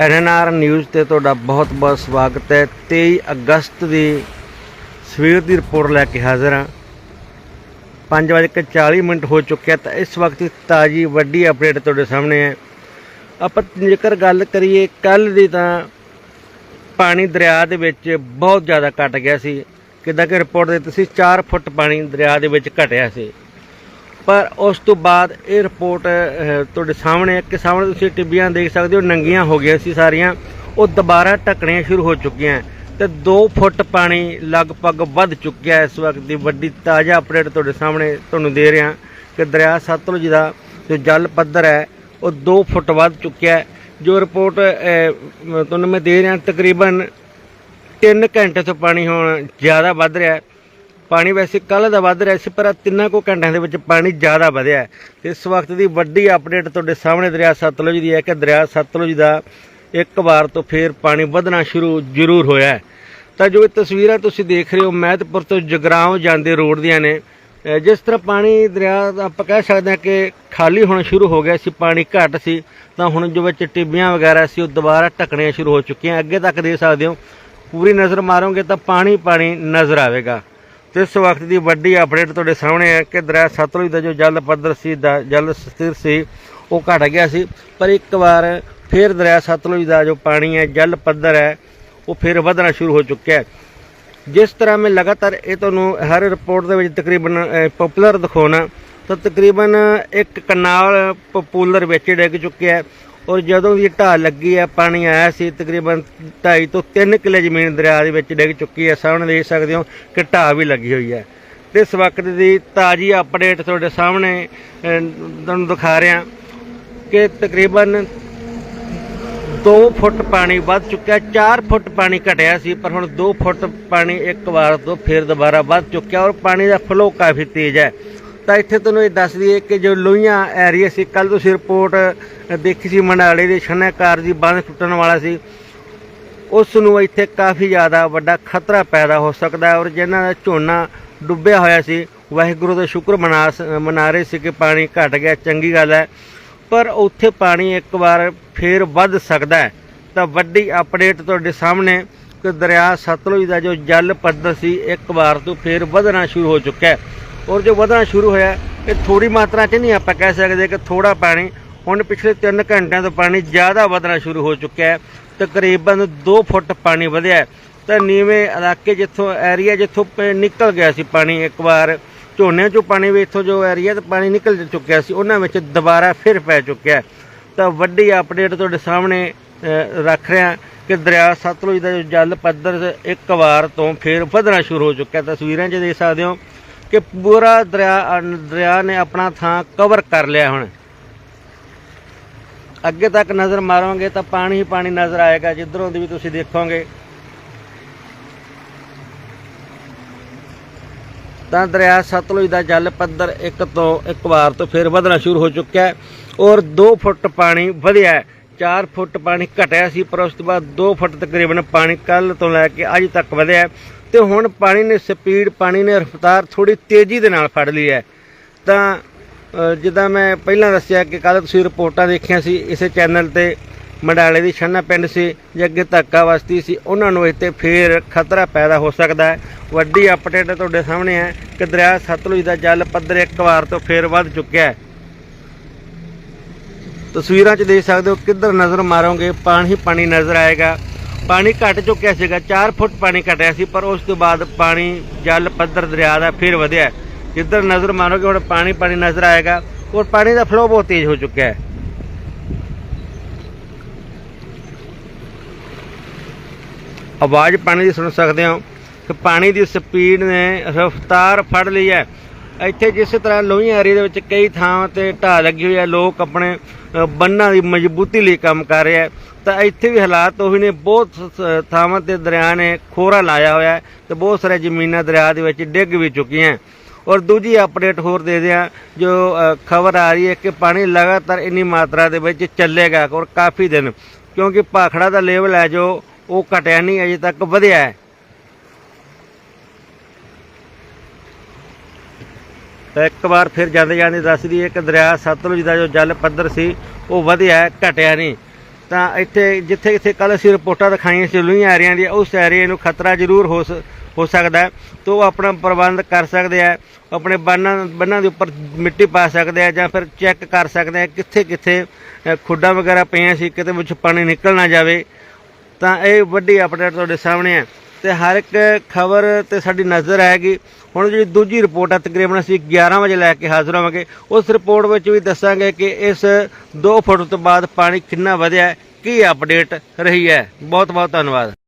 NNR news ਤੇ ਤੁਹਾਡਾ ਬਹੁਤ-ਬਹੁਤ ਸਵਾਗਤ ਹੈ। 23 ਅਗਸਤ ਦੀ ਸਵੇਰ ਦੀ ਰਿਪੋਰਟ ਲੈ ਕੇ ਹਾਜ਼ਰ ਹਾਂ। 5:40 ਮਿੰਟ ਹੋ ਚੁੱਕਿਆ ਤਾਂ ਇਸ ਵਕਤ ਦੀ ਤਾਜੀ ਵੱਡੀ ਅਪਡੇਟ ਤੁਹਾਡੇ ਸਾਹਮਣੇ ਹੈ। ਆਪਾਂ ਜੇਕਰ ਗੱਲ ਕਰੀਏ ਕੱਲ ਦੀ ਤਾਂ ਪਾਣੀ ਦਰਿਆ ਦੇ ਵਿੱਚ ਬਹੁਤ ਜ਼ਿਆਦਾ ਘਟ ਗਿਆ ਸੀ। ਕਿੱਦਾਂ ਕਿ ਰਿਪੋਰਟ ਦਿੱਤੀ ਸੀ 4 ਫੁੱਟ ਪਾਣੀ ਦਰਿਆ ਦੇ ਵਿੱਚ ਘਟਿਆ ਸੀ। ਪਰ ਉਸ ਤੋਂ ਬਾਅਦ ਇਹ ਰਿਪੋਰਟ ਤੁਹਾਡੇ ਸਾਹਮਣੇ ਹੈ ਕਿ ਸਾਹਮਣੇ ਤੁਸੀਂ ਟਿੱਬੀਆਂ ਦੇਖ ਸਕਦੇ ਹੋ, ਨੰਗੀਆਂ ਹੋ ਗਈਆਂ ਸੀ ਸਾਰੀਆਂ। ਉਹ ਦੁਬਾਰਾ ਢੱਕਣੀਆਂ ਸ਼ੁਰੂ ਹੋ ਚੁੱਕੀਆਂ ਤੇ 2 ਫੁੱਟ ਪਾਣੀ ਲਗਭਗ ਵੱਧ ਚੁੱਕਿਆ ਇਸ ਵਕਤ ਦੀ ਵੱਡੀ ਤਾਜ਼ਾ ਅਪਡੇਟ ਤੁਹਾਡੇ ਸਾਹਮਣੇ ਤੁਹਾਨੂੰ ਦੇ ਰਿਹਾ ਕਿ ਦਰਿਆ ਸਤਲੁਜ ਦਾ ਜੋ ਜਲ ਪੱਧਰ ਹੈ, ਉਹ 2 ਫੁੱਟ ਵੱਧ ਚੁੱਕਿਆ ਜੋ ਰਿਪੋਰਟ ਤੁਹਾਨੂੰ ਮੈਂ ਦੇ ਰਿਹਾ, ਤਕਰੀਬਨ 3 ਘੰਟੇ ਤੋਂ ਪਾਣੀ ਹੁਣ ਜ਼ਿਆਦਾ ਵੱਧ ਰਿਹਾ ਪਾਣੀ ਵੈਸੇ ਕੱਲ ਦਾ ਵੱਧ ਰਿਹਾ ਸੀ, ਪਰ ਤਿੰਨਾਂ ਕੋ ਘੰਟਿਆਂ ਦੇ ਵਿੱਚ ਪਾਣੀ ਜ਼ਿਆਦਾ ਵਧਿਆ ਤੇ ਇਸ ਵਕਤ ਦੀ ਵੱਡੀ ਅਪਡੇਟ ਤੁਹਾਡੇ ਸਾਹਮਣੇ ਦਰਿਆ ਸਤਲੁਜ ਦੀ ਹੈ ਕਿ ਦਰਿਆ ਸਤਲੁਜ ਦਾ ਇੱਕ ਵਾਰ ਤੋਂ ਫੇਰ ਪਾਣੀ ਵਧਣਾ ਸ਼ੁਰੂ ਜ਼ਰੂਰ ਹੋਇਆ ਹੈ। ਤਾਂ ਜੋ ਇਹ ਤਸਵੀਰਾਂ ਤੁਸੀਂ ਦੇਖ ਰਹੇ ਹੋ, ਮਹਿਤਪੁਰ ਤੋਂ ਜਗਰਾਉਂ ਜਾਂਦੇ ਰੋਡ ਦੀਆਂ ਨੇ। ਜਿਸ ਤਰ੍ਹਾਂ ਪਾਣੀ ਦਰਿਆ ਦਾ ਆਪਾਂ ਕਹਿ ਸਕਦੇ ਹਾਂ ਕਿ ਖਾਲੀ ਹੋਣਾ ਸ਼ੁਰੂ ਹੋ ਗਿਆ ਸੀ, ਪਾਣੀ ਘੱਟ ਸੀ, ਤਾਂ ਹੁਣ ਜੋ ਵਿੱਚ ਟਿੱਬੀਆਂ ਵਗੈਰਾ ਸੀ, ਉਹ ਦੁਬਾਰਾ ਢੱਕਣੀਆਂ ਸ਼ੁਰੂ ਹੋ ਚੁੱਕੀਆਂ। ਅੱਗੇ ਤੱਕ ਦੇ ਸਕਦੇ ਹੋ, ਪੂਰੀ ਨਜ਼ਰ ਮਾਰੋਗੇ ਤਾਂ ਪਾਣੀ ਪਾਣੀ ਨਜ਼ਰ ਆਵੇਗਾ। ਤੇ ਇਸ ਵਕਤ ਦੀ ਵੱਡੀ ਅਪਡੇਟ ਤੁਹਾਡੇ ਸਾਹਮਣੇ ਹੈ ਕਿ ਦਰਿਆ ਸਤਲੁਜ ਦਾ ਜੋ ਜਲ ਪੱਧਰ ਸੀ, ਦਾ ਜਲ ਸਥਿਰ ਸੀ, ਉਹ ਘਟ ਗਿਆ ਸੀ। ਪਰ ਇੱਕ ਵਾਰ ਫਿਰ ਦਰਿਆ ਸਤਲੁਜ ਦਾ ਜੋ ਪਾਣੀ ਹੈ, ਜਲ ਪੱਧਰ ਹੈ, ਉਹ ਫਿਰ ਵਧਣਾ ਸ਼ੁਰੂ ਹੋ ਚੁੱਕਿਆ ਹੈ। ਜਿਸ ਤਰ੍ਹਾਂ ਮੈਂ ਲਗਾਤਾਰ ਇਹ ਤੁਹਾਨੂੰ ਹਰ ਰਿਪੋਰਟ ਦੇ ਵਿੱਚ ਤਕਰੀਬਨ ਪਪੂਲਰ ਦਿਖਾਉਣਾ, ਤਾਂ ਤਕਰੀਬਨ ਇੱਕ ਕਨਾਲ ਪਪੂਲਰ ਵਿੱਚ ਡਿੱਗ ਚੁੱਕਿਆ ਔਰ ਜਦੋਂ ਦੀ ਢਾਲ ਲੱਗੀ ਹੈ ਪਾਣੀ ਆਇਆ ਸੀ, ਤਕਰੀਬਨ 2.5 ਤੋਂ 3 ਕਿਲੇ ਜ਼ਮੀਨ ਦਰਿਆ ਦੇ ਵਿੱਚ ਡਿੱਗ ਚੁੱਕੀ ਹੈ ਸਾਹਮਣੇ ਦੇਖ ਸਕਦੇ ਹੋ ਕਿ ਢਾਹ ਵੀ ਲੱਗੀ ਹੋਈ ਹੈ ਤੇ ਇਸ ਵਕਤ ਦੀ ਤਾਜ਼ੀ ਅਪਡੇਟ ਤੁਹਾਡੇ ਸਾਹਮਣੇ ਤੁਹਾਨੂੰ ਦਿਖਾ ਰਿਹਾ ਕਿ ਤਕਰੀਬਨ 2 ਫੁੱਟ ਪਾਣੀ ਵੱਧ ਚੁੱਕਿਆ 4 ਫੁੱਟ ਪਾਣੀ ਘਟਿਆ ਸੀ, ਪਰ ਹੁਣ 2 ਫੁੱਟ ਪਾਣੀ ਇੱਕ ਵਾਰ ਤੋਂ ਫਿਰ ਦੁਬਾਰਾ ਵੱਧ ਚੁੱਕਿਆ ਔਰ ਪਾਣੀ ਦਾ ਫਲੋ ਕਾਫੀ ਤੇਜ਼ ਹੈ। ਤਾਂ ਇੱਥੇ ਤੁਹਾਨੂੰ ਇਹ ਦੱਸ ਦਈਏ ਕਿ ਜੋ ਲੋਹੀਆਂ ਏਰੀਆ ਸੀ ਕੱਲ ਤੁਸੀਂ ਰਿਪੋਰਟ ਦੇਖੀ ਸੀ ਮੰਡਾਲੇ ਦੇ ਛੰਨੇਕਾਰ ਦੀ ਬੰਦ ਟੁੱਟਣ ਵਾਲਾ ਸੀ। ਉਸ ਨੂੰ ਇੱਥੇ ਕਾਫੀ ਜ਼ਿਆਦਾ ਵੱਡਾ ਖਤਰਾ ਪੈਦਾ ਹੋ ਸਕਦਾ ਔਰ ਜਿਹਨਾਂ ਦਾ ਝੋਨਾ ਡੁੱਬਿਆ ਹੋਇਆ ਸੀ, ਵਾਹਿਗੁਰੂ ਦਾ ਸ਼ੁਕਰ ਮਨਾ ਸ- ਮਨਾ ਰਹੇ ਸੀ ਕਿ ਪਾਣੀ ਘਟ ਗਿਆ, ਚੰਗੀ ਗੱਲ ਹੈ। ਪਰ ਉੱਥੇ ਪਾਣੀ ਇੱਕ ਵਾਰ ਫੇਰ ਵੱਧ ਸਕਦਾ ਹੈ। ਤਾਂ ਵੱਡੀ ਅਪਡੇਟ ਤੁਹਾਡੇ ਸਾਹਮਣੇ ਕਿ ਦਰਿਆ ਸਤਲੁਜ ਦਾ ਜੋ ਜਲ ਪੱਧਰ ਸੀ, ਇੱਕ ਵਾਰ ਤੋਂ ਫੇਰ ਵਧਣਾ ਸ਼ੁਰੂ ਹੋ ਚੁੱਕਾ ਹੈ। ਔਰ ਜੋ ਵਧਣਾ ਸ਼ੁਰੂ ਹੋਇਆ, ਇਹ ਥੋੜੀ ਮਾਤਰਾ 'ਚ ਨਹੀਂ ਆਪਾਂ ਕਹਿ ਸਕਦੇ ਕਿ ਥੋੜਾ ਪਾਣੀ, ਹੁਣ ਪਿਛਲੇ 3 ਘੰਟਿਆਂ ਤੋਂ ਪਾਣੀ ਜ਼ਿਆਦਾ ਵਧਣਾ ਸ਼ੁਰੂ ਹੋ ਚੁੱਕਿਆ ਹੈ। ਤਕਰੀਬਨ 2 ਫੁੱਟ ਪਾਣੀ ਵਧਿਆ ਤਾਂ ਨੀਵੇਂ ਇਲਾਕੇ ਜਿੱਥੋਂ ਏਰੀਆ ਜਿੱਥੋਂ ਪ- ਨਿਕਲ ਗਿਆ ਸੀ ਪਾਣੀ ਇੱਕ ਵਾਰ ਝੋਨੇ ਚੋਂ ਪਾਣੀ ਵੀ ਇੱਥੋਂ ਜੋ ਏਰੀਆ ਤੇ ਪਾਣੀ ਨਿਕਲ ਚੁੱਕਿਆ ਸੀ, ਉਹਨਾਂ ਵਿੱਚ ਦੁਬਾਰਾ ਫਿਰ ਪੈ ਚੁੱਕਿਆ ਤਾਂ ਵੱਡੀ ਅਪਡੇਟ ਤੁਹਾਡੇ ਸਾਹਮਣੇ ਰੱਖ ਰਿਹਾ ਕਿ ਦਰਿਆ ਸਤਲੁਜ ਦਾ ਜੋ ਜਲ ਪੱਧਰ ਇੱਕ ਵਾਰ ਤੋਂ ਫਿਰ ਵਧਣਾ ਸ਼ੁਰੂ ਹੋ ਚੁੱਕਿਆ ਤਸਵੀਰਾਂ 'ਚ ਦੇਖ ਸਕਦੇ ਹੋ ਕਿ ਪੂਰਾ ਦਰਿਆ ਦਰਿਆ ਨੇ ਆਪਣਾ ਥਾਂ ਕਵਰ ਕਰ ਲਿਆ ਹੁਣ। ਅੱਗੇ ਤੱਕ ਨਜ਼ਰ ਮਾਰੋਗੇ ਤਾਂ ਪਾਣੀ ਹੀ ਪਾਣੀ ਨਜ਼ਰ ਆਏਗਾ, ਜਿੱਧਰੋਂ ਦੀ ਵੀ ਤੁਸੀਂ ਦੇਖੋਗੇ। ਤਾਂ ਦਰਿਆ ਸਤਲੁਜ ਦਾ ਜਲ ਪੱਧਰ ਇੱਕ ਤੋਂ ਇੱਕ ਵਾਰ ਤੋਂ ਫਿਰ ਵਧਣਾ ਸ਼ੁਰੂ ਹੋ ਚੁੱਕਿਆ ਹੈ ਔਰ 2 ਫੁੱਟ ਪਾਣੀ ਵਧਿਆ ਹੈ। 4 ਫੁੱਟ ਪਾਣੀ ਘਟਿਆ ਸੀ, ਪਰ ਉਸ ਤੋਂ ਬਾਅਦ 2 ਫੁੱਟ ਤਕਰੀਬਨ ਪਾਣੀ ਕੱਲ ਤੋਂ ਲੈ ਕੇ ਅੱਜ ਤੱਕ ਵਧਿਆ ਤੇ ਹੁਣ ਪਾਣੀ ਨੇ ਸਪੀਡ, ਪਾਣੀ ਨੇ ਰਫ਼ਤਾਰ ਥੋੜੀ ਤੇਜ਼ੀ ਦੇ ਨਾਲ ਫੜ ਲਈ ਹੈ। ਤਾਂ ਜਿੱਦਾਂ ਮੈਂ ਪਹਿਲਾਂ ਦੱਸਿਆ ਕਿ ਕੱਲ ਤੁਸੀਂ ਰਿਪੋਰਟਾਂ ਦੇਖੀਆਂ ਸੀ, ਇਸੇ ਚੈਨਲ ਤੇ ਮੰਡਾਲੇ ਦੀ ਛੰਨਾ ਪਿੰਡ ਸੀ, ਜੇ ਅੱਗੇ ਧੱਕਾ ਵਸਤੀ ਸੀ, ਉਹਨਾਂ ਨੂੰ ਇੱਥੇ ਫੇਰ ਖਤਰਾ ਪੈਦਾ ਹੋ ਸਕਦਾ ਹੈ। ਵੱਡੀ ਅਪਡੇਟ ਤੁਹਾਡੇ ਸਾਹਮਣੇ ਹੈ ਕਿ ਦਰਿਆ ਸਤਲੁਜ ਦਾ ਜਲ ਪੱਧਰ ਇੱਕ ਵਾਰ ਤੋਂ ਫੇਰ ਵੱਧ ਚੁੱਕਿਆ ਹੈ। ਤਸਵੀਰਾਂ 'ਚ ਦੇਖ ਸਕਦੇ ਹੋ ਕਿੱਧਰ ਨਜ਼ਰ ਮਾਰੋਗੇ, ਪਾਣੀ ਪਾਣੀ ਨਜ਼ਰ ਆਏਗਾ। ਪਾਣੀ ਘਟ ਚੁੱਕਿਆ ਸੀਗਾ 4 ਫੁੱਟ ਪਾਣੀ ਘਟਿਆ ਸੀ, ਪਰ ਉਸ ਤੋਂ ਬਾਅਦ ਪਾਣੀ, ਜਲ, ਪੱਧਰ, ਦਰਿਆ ਦਾ ਫਿਰ ਵਧਿਆ। ਜਿੱਧਰ ਨਜ਼ਰ ਮਾਰੋਗੇ, ਹੁਣ ਪਾਣੀ ਪਾਣੀ ਨਜ਼ਰ ਆਏਗਾ, ਔਰ ਪਾਣੀ ਦਾ ਫਲੋ ਬਹੁਤ ਤੇਜ਼ ਹੋ ਚੁੱਕਿਆ ਹੈ। ਆਵਾਜ਼ ਪਾਣੀ ਦੀ ਸੁਣ ਸਕਦੇ ਹੋ ਕਿ ਪਾਣੀ ਦੀ ਸਪੀਡ ਨੇ ਰਫ਼ਤਾਰ ਫੜ ਲਈ ਹੈ। ਇੱਥੇ ਜਿਸ ਤਰ੍ਹਾਂ ਲੋਹੀਆਂ ਏਰੀਆ ਦੇ ਵਿੱਚ ਕਈ ਥਾਂ ਤੇ ਢਾਹ ਲੱਗੀ ਹੋਈ ਹੈ, ਲੋਕ ਆਪਣੇ ਬੰਨਾਂ ਦੀ ਮਜ਼ਬੂਤੀ ਲਈ ਕੰਮ ਕਰ ਰਹੇ ਹੈ। ਤਾਂ ਇੱਥੇ ਵੀ ਹਾਲਾਤ ਉਹੀ ਨੇ, ਬਹੁਤ ਥਾਵਾਂ ਤੇ ਦਰਿਆ ਨੇ ਖੋਰਾ ਲਾਇਆ ਹੋਇਆ ਹੈ ਤੇ ਬਹੁਤ ਸਾਰੇ ਜ਼ਮੀਨਾਂ ਦਰਿਆ ਦੇ ਵਿੱਚ ਡਿੱਗ ਵੀ ਚੁੱਕੀਆਂ ਔਰ ਦੂਜੀ ਅਪਡੇਟ ਹੋਰ ਦੇ ਦਿਆਂ, ਜੋ ਖਬਰ ਆ ਰਹੀ ਹੈ ਕਿ ਪਾਣੀ ਲਗਾਤਾਰ ਇੰਨੀ ਮਾਤਰਾ ਦੇ ਵਿੱਚ ਚੱਲੇਗਾ ਔਰ ਕਾਫੀ ਦਿਨ, ਕਿਉਂਕਿ ਭਾਖੜਾ ਦਾ ਲੈਵਲ ਹੈ ਜੋ, ਉਹ ਘਟਿਆ ਨਹੀਂ, ਅਜੇ ਤੱਕ ਵਧਿਆ ਹੈ। ਤਾਂ ਇੱਕ ਵਾਰ ਫਿਰ ਜਾਂਦੇ ਜਾਂਦੇ ਦੱਸ ਦਈਏ ਕਿ ਦਰਿਆ ਸਤਲੁਜ ਦਾ ਜੋ ਜਲ ਪੱਧਰ ਸੀ, ਉਹ ਵਧਿਆ ਘਟਿਆ ਨਹੀਂ। ਤਾਂ ਇੱਥੇ ਜਿੱਥੇ ਜਿੱਥੇ ਕੱਲ ਅਸੀਂ ਰਿਪੋਰਟਾਂ ਦਿਖਾਈਆਂ ਸੀ ਲੁਈਆਂ ਏਰੀਆਂ ਦੀਆਂ, ਉਸ ਏਰੀਏ ਨੂੰ ਖਤਰਾ ਜ਼ਰੂਰ ਹੋ ਸ- ਹੋ ਸਕਦਾ ਹੈ ਉਹ ਆਪਣਾ ਪ੍ਰਬੰਧ ਕਰ ਸਕਦੇ ਆ, ਆਪਣੇ ਬੰਨਾਂ ਬੰਨਾਂ ਦੇ ਉੱਪਰ ਮਿੱਟੀ ਪਾ ਸਕਦੇ ਆ ਜਾਂ ਫਿਰ ਚੈੱਕ ਕਰ ਸਕਦੇ ਆ ਕਿੱਥੇ ਕਿੱਥੇ ਖੁੱਡਾਂ ਵਗੈਰਾ ਪਈਆਂ ਸੀ, ਕਿਤੇ ਵਿੱਚ ਪਾਣੀ ਨਿਕਲ ਨਾ ਜਾਵੇ। ਤਾਂ ਇਹ ਵੱਡੀ ਅਪਡੇਟ ਤੁਹਾਡੇ ਸਾਹਮਣੇ ਹੈ। ਤੇ ਹਰ ਇੱਕ ਖਬਰ ਤੇ ਸਾਡੀ ਨਜ਼ਰ ਆਏਗੀ। ਹੁਣ ਜਿਹੜੀ ਦੂਜੀ ਰਿਪੋਰਟ ਹੈ ਤਕਰੀਬਨ ਅਸੀਂ 11 ਵਜੇ ਲੈ ਕੇ ਹਾਜ਼ਰ ਹੋਵਾਂਗੇ। ਉਸ ਰਿਪੋਰਟ ਵਿੱਚ ਵੀ ਦੱਸਾਂਗੇ ਕਿ ਇਸ 2 ਫੁੱਟ ਤੋਂ ਬਾਅਦ ਪਾਣੀ ਕਿੰਨਾ ਵਧਿਆ ਕੀ ਅਪਡੇਟ ਰਹੀ ਹੈ। ਬਹੁਤ ਬਹੁਤ ਧੰਨਵਾਦ।